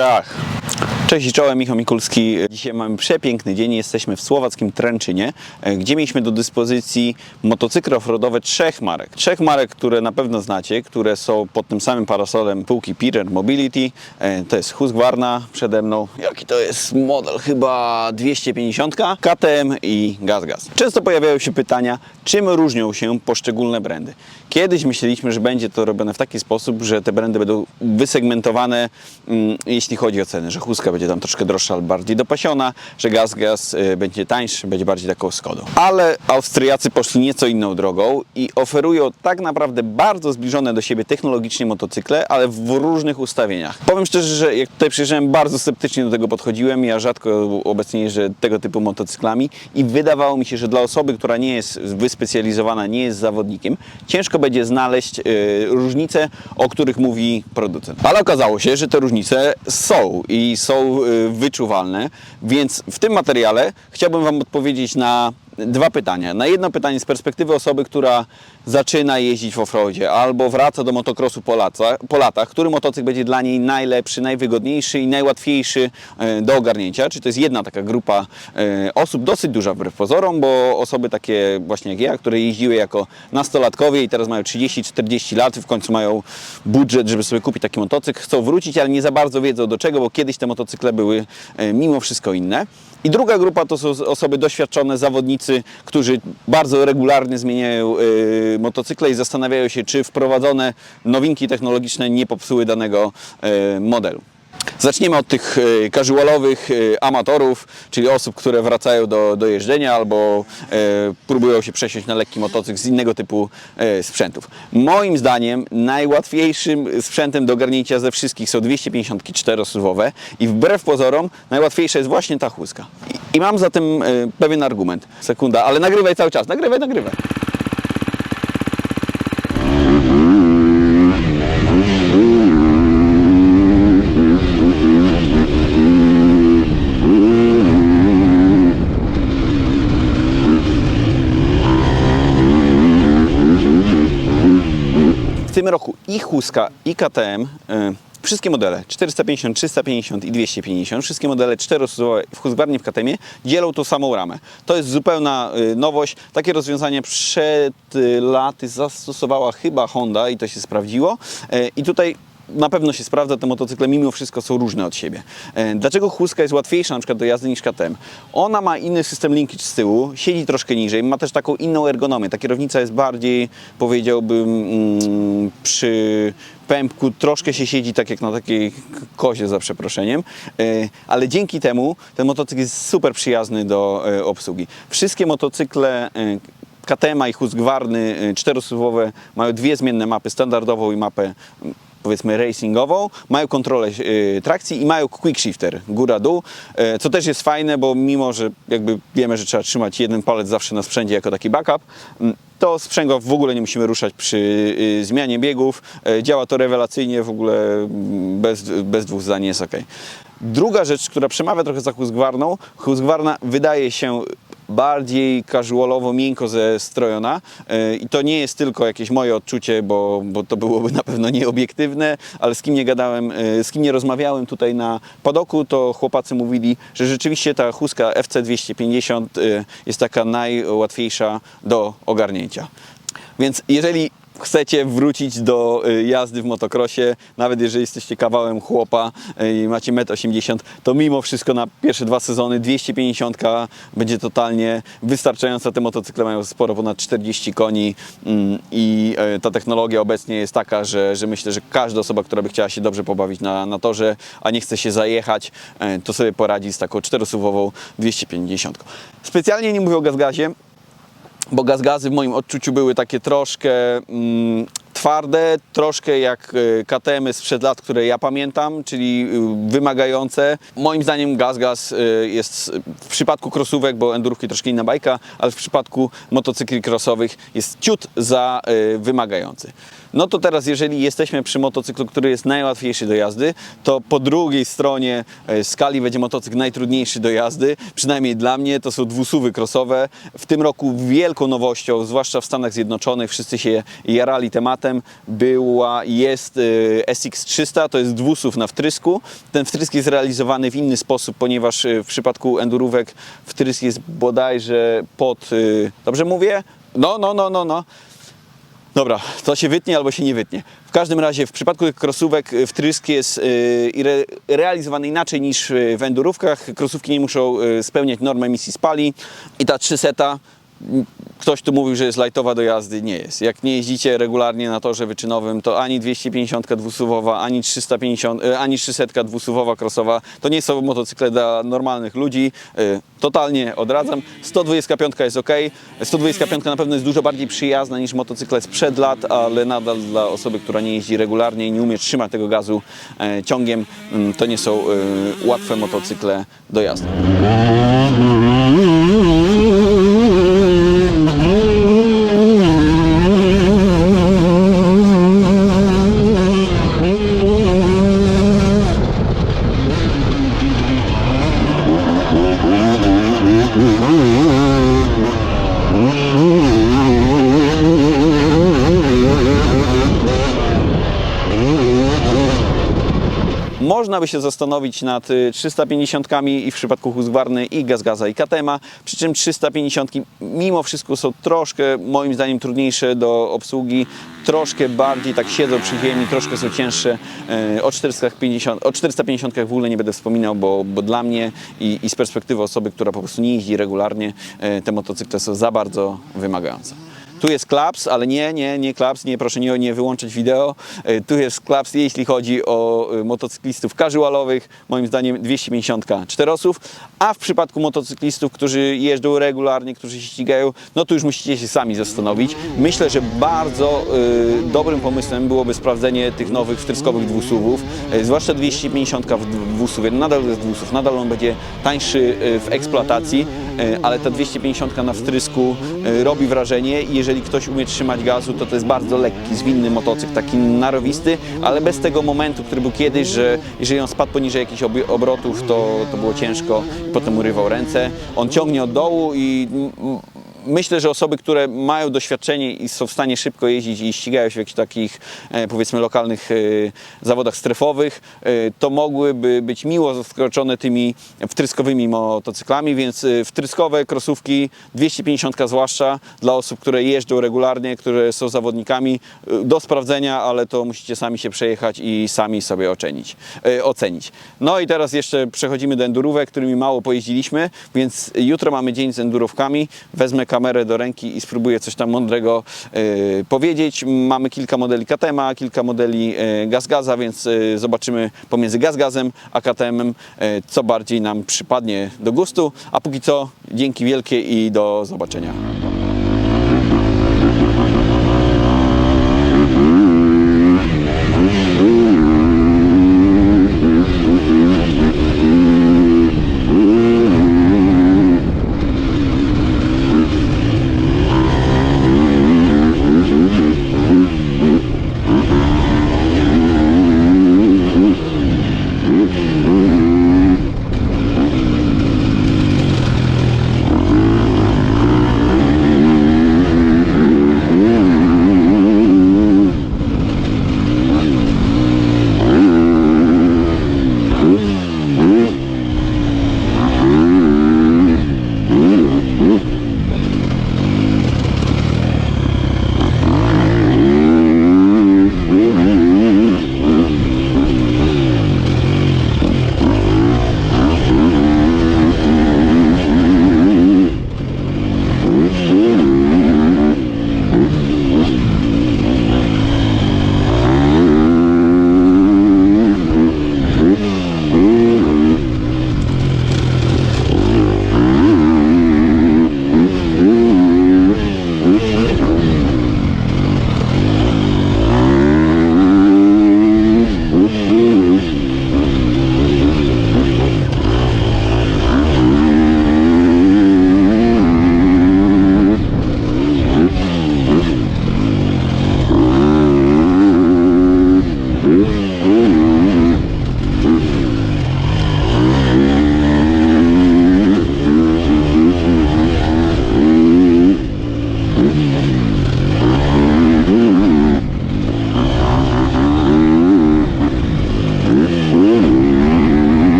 Schach Cześć i czołem, Michał Mikulski. Dzisiaj mamy przepiękny dzień. Jesteśmy w słowackim Tręczynie, e, gdzie mieliśmy do dyspozycji motocykle offroadowe trzech marek. Trzech marek, które na pewno znacie, które są pod tym samym parasolem półki Pirer Mobility. E, To jest Husqvarna przede mną. Jaki to jest model? Chyba 250, KTM i GazGaz. Często pojawiają się pytania, czym różnią się poszczególne brandy. Kiedyś myśleliśmy, że będzie to robione w taki sposób, że te brandy będą wysegmentowane, mm, jeśli chodzi o ceny, że Huska będzie tam troszkę droższa, ale bardziej dopasiona, że Gaz Gaz y, będzie tańszy, będzie bardziej taką Skodą. Ale Austriacy poszli nieco inną drogą i oferują tak naprawdę bardzo zbliżone do siebie technologicznie motocykle, ale w różnych ustawieniach. Powiem szczerze, że jak tutaj przyjrzałem, bardzo sceptycznie do tego podchodziłem. Ja rzadko obecnie jeżdżę tego typu motocyklami i wydawało mi się, że dla osoby, która nie jest wyspecjalizowana, nie jest zawodnikiem, ciężko będzie znaleźć y, różnice, o których mówi producent. Ale okazało się, że te różnice są i są wyczuwalne, więc w tym materiale chciałbym Wam odpowiedzieć na dwa pytania. Na jedno pytanie z perspektywy osoby, która zaczyna jeździć w offroadzie albo wraca do motocrossu po, lata, po latach, który motocykl będzie dla niej najlepszy, najwygodniejszy i najłatwiejszy e, do ogarnięcia. Czy to jest jedna taka grupa e, osób, dosyć duża wbrew pozorom, bo osoby takie właśnie jak ja, które jeździły jako nastolatkowie i teraz mają 30-40 lat, w końcu mają budżet, żeby sobie kupić taki motocykl, chcą wrócić, ale nie za bardzo wiedzą do czego, bo kiedyś te motocykle były e, mimo wszystko inne. I druga grupa to są osoby doświadczone, zawodnicy, którzy bardzo regularnie zmieniają y, motocykle i zastanawiają się, czy wprowadzone nowinki technologiczne nie popsuły danego y, modelu. Zaczniemy od tych y, casualowych y, amatorów, czyli osób, które wracają do, do jeżdżenia albo y, próbują się przesiąść na lekki motocykl z innego typu sprzętów. Moim zdaniem najłatwiejszym sprzętem do ogarnięcia ze wszystkich są 254 suwowe i wbrew pozorom najłatwiejsza jest właśnie ta chłuska. I, i mam za tym y, pewien argument. Sekunda, ale nagrywaj cały czas, nagrywaj, nagrywaj. W tym roku i Huska, i KTM, y, wszystkie modele 450, 350 i 250, wszystkie modele czterosuwowe w Husqvarnie w KTM dzielą tą samą ramę. To jest zupełna y, nowość. Takie rozwiązanie przed y, laty zastosowała chyba Honda i to się sprawdziło. I tutaj na pewno się sprawdza, te motocykle mimo wszystko są różne od siebie. E, Dlaczego Huska jest łatwiejsza na przykład do jazdy niż KTM? Ona ma inny system linkage z tyłu, siedzi troszkę niżej, ma też taką inną ergonomię. Ta kierownica jest bardziej, powiedziałbym, mm, przy pępku troszkę się siedzi tak jak na takiej kozie za przeproszeniem, E, ale dzięki temu ten motocykl jest super przyjazny do e, obsługi. Wszystkie motocykle KTM i Husqvarny y, czterosuwowe mają dwie zmienne mapy, standardową i mapę powiedzmy racingową, mają kontrolę y, trakcji i mają quick shifter góra-dół, y, co też jest fajne, bo mimo, że jakby wiemy, że trzeba trzymać jeden palec zawsze na sprzędzie jako taki backup, mm, to sprzęgła w ogóle nie musimy ruszać przy y, zmianie biegów. Działa to rewelacyjnie, w ogóle mm, bez, bez dwóch zdań jest ok. Druga rzecz, która przemawia trochę za Husqvarną, Husqvarna wydaje się bardziej casualowo, miękko zestrojona Yy, i to nie jest tylko jakieś moje odczucie, bo, bo to byłoby na pewno nieobiektywne, ale z kim nie gadałem, yy, z kim nie rozmawiałem tutaj na padoku, to chłopacy mówili, że rzeczywiście ta Huska FC250 yy, jest taka najłatwiejsza do ogarnięcia. Więc jeżeli chcecie wrócić do y, jazdy w motocrossie, nawet jeżeli jesteście kawałem chłopa y, i macie 1,80 m, to mimo wszystko na pierwsze dwa sezony 250 będzie totalnie wystarczająca. Te motocykle mają sporo ponad 40 koni mm, i y, ta technologia obecnie jest taka, że, że myślę, że każda osoba, która by chciała się dobrze pobawić na, na torze, a nie chce się zajechać, to sobie poradzi z taką czterosuwową 250. Specjalnie nie mówię o gazgazie, bo gaz-gazy w moim odczuciu były takie troszkę mm, twarde, troszkę jak y, KTM sprzed lat, które ja pamiętam, czyli y, wymagające. Moim zdaniem gaz-gaz y, jest w przypadku krosówek, bo endurówki troszkę inna bajka, ale w przypadku motocykli crossowych jest ciut za y, wymagający. No to teraz, jeżeli jesteśmy przy motocyklu, który jest najłatwiejszy do jazdy, to po drugiej stronie e, skali będzie motocykl najtrudniejszy do jazdy. Przynajmniej dla mnie to są dwusuwy crossowe. W tym roku wielką nowością, zwłaszcza w Stanach Zjednoczonych, wszyscy się jarali tematem, była jest e, SX300, to jest dwusuw na wtrysku. Ten wtrysk jest realizowany w inny sposób, ponieważ e, w przypadku endurówek wtrysk jest bodajże pod... Dobrze mówię? No, no, no, no, no. Dobra, to się wytnie albo się nie wytnie. W każdym razie w przypadku tych krosówek y, wtrysk jest y, re, realizowany inaczej niż y, w endurówkach. Krosówki nie muszą spełniać norm emisji spali i ta 300 m, Ktoś tu mówił, że jest lightowa do jazdy. Nie jest. Jak nie jeździcie regularnie na torze wyczynowym, to ani 250 dwusuwowa, ani 350, y, ani 300 dwusuwowa crossowa to nie są motocykle dla normalnych ludzi. Y, Totalnie odradzam. 125 jest ok. 125 na pewno jest dużo bardziej przyjazna niż motocykle sprzed lat, ale nadal dla osoby, która nie jeździ regularnie i nie umie trzymać tego gazu e, ciągiem, mm, to nie są e, łatwe motocykle do jazdy. Można by się zastanowić nad y, 350 i w przypadku Husqvarny i Gazgaza i KTM, przy czym 350 mimo wszystko są troszkę moim zdaniem trudniejsze do obsługi, troszkę bardziej tak siedzą przy ziemi, troszkę są cięższe. Y, O 450, o 450 w ogóle nie będę wspominał, bo, bo dla mnie i, i z perspektywy osoby, która po prostu nie jeździ regularnie, y, te motocykle są za bardzo wymagające. Tu jest klaps, ale nie, nie, nie klaps, nie, proszę nie, nie wyłączyć wideo. E, Tu jest klaps, jeśli chodzi o e, motocyklistów casualowych, moim zdaniem 250 czterosów, a w przypadku motocyklistów, którzy jeżdżą regularnie, którzy się ścigają, no to już musicie się sami zastanowić. Myślę, że bardzo e, dobrym pomysłem byłoby sprawdzenie tych nowych wtryskowych dwusuwów, e, zwłaszcza 250 w dwusuwie, nadal jest dwusów, nadal on będzie tańszy e, w eksploatacji, e, ale ta 250 na wtrysku e, robi wrażenie i jeżeli ktoś umie trzymać gazu, to to jest bardzo lekki, zwinny motocykl, taki narowisty, ale bez tego momentu, który był kiedyś, że jeżeli on spadł poniżej jakichś obrotów, to, to było ciężko potem urywał ręce. On ciągnie od dołu i Myślę, że osoby, które mają doświadczenie i są w stanie szybko jeździć i ścigają się w jakichś takich, e, powiedzmy, lokalnych e, zawodach strefowych, e, to mogłyby być miło zaskoczone tymi wtryskowymi motocyklami, więc wtryskowe krosówki, 250 zwłaszcza dla osób, które jeżdżą regularnie, które są zawodnikami, do sprawdzenia, ale to musicie sami się przejechać i sami sobie ocenić. ocenić. No i teraz jeszcze przechodzimy do endurówek, którymi mało pojeździliśmy, więc jutro mamy dzień z endurówkami. Wezmę kamerę do ręki i spróbuję coś tam mądrego e, powiedzieć. Mamy kilka modeli KTM, kilka modeli e, Gazgaza, więc e, zobaczymy pomiędzy Gazgazem a KTM-em, e, co bardziej nam przypadnie do gustu. A póki co, dzięki wielkie i do zobaczenia.